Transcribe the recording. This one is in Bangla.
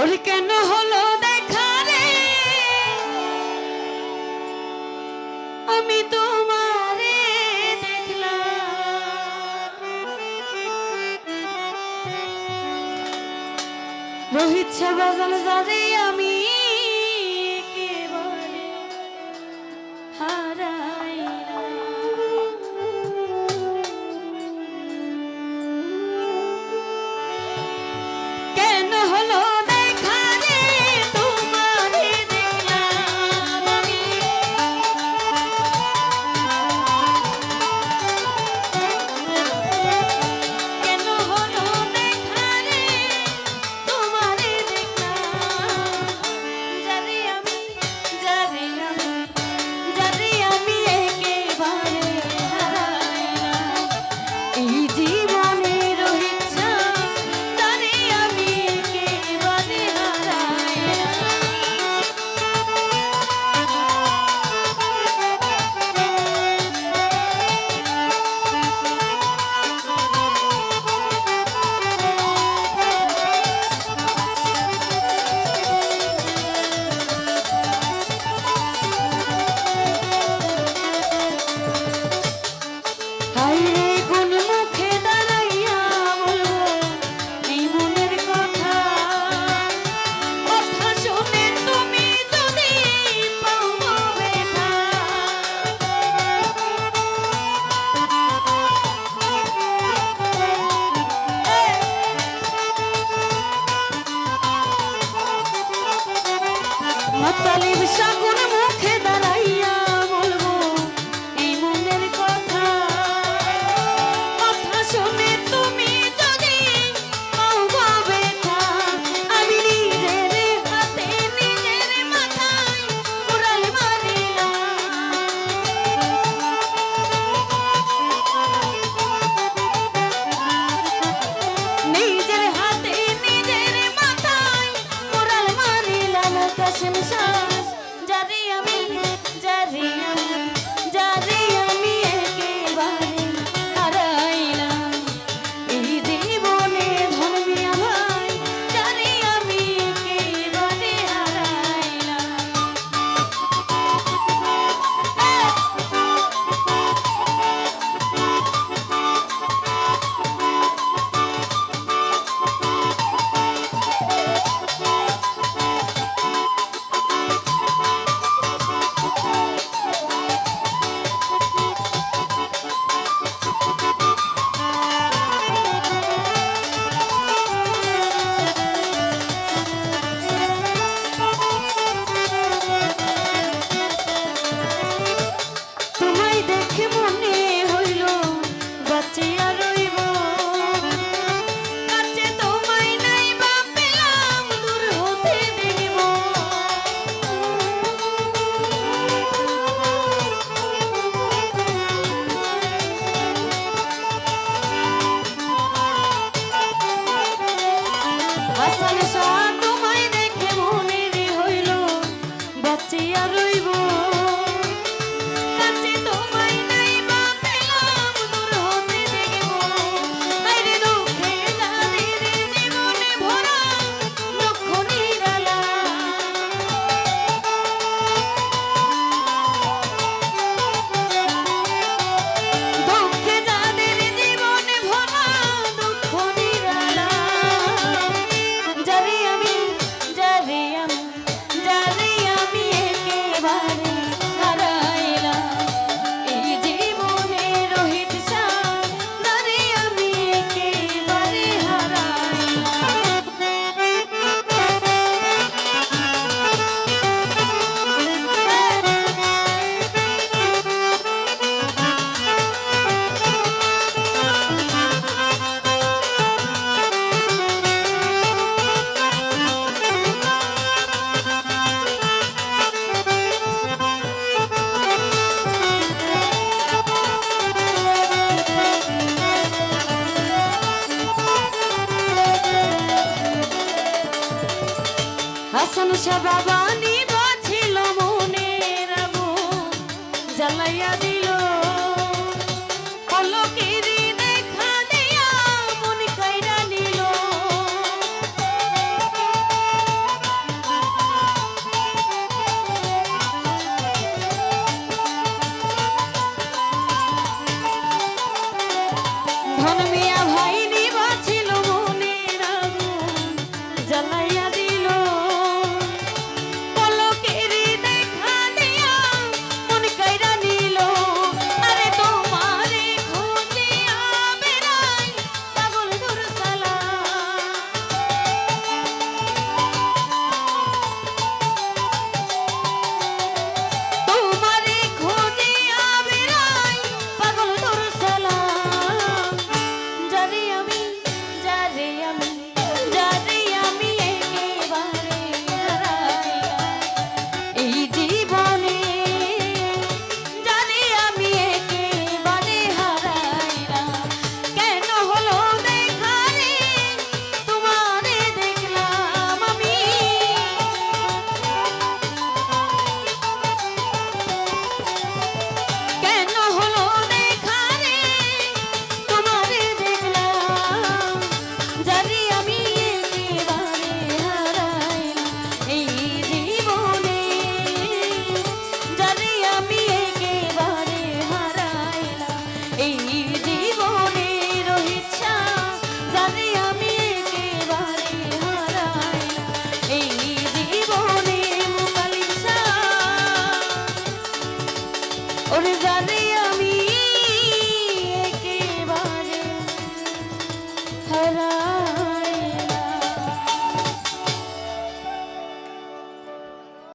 ওর কেন হলো দেখা রে? আমি তোমারে দেখলাম। রোহিত বাজাল যারে আমি leave a shotgun. devia. Manasa বাবা নিব ছিল মনের আগুন জ্বালাইয়া দিল। ধর্মিয়া ওরে জানে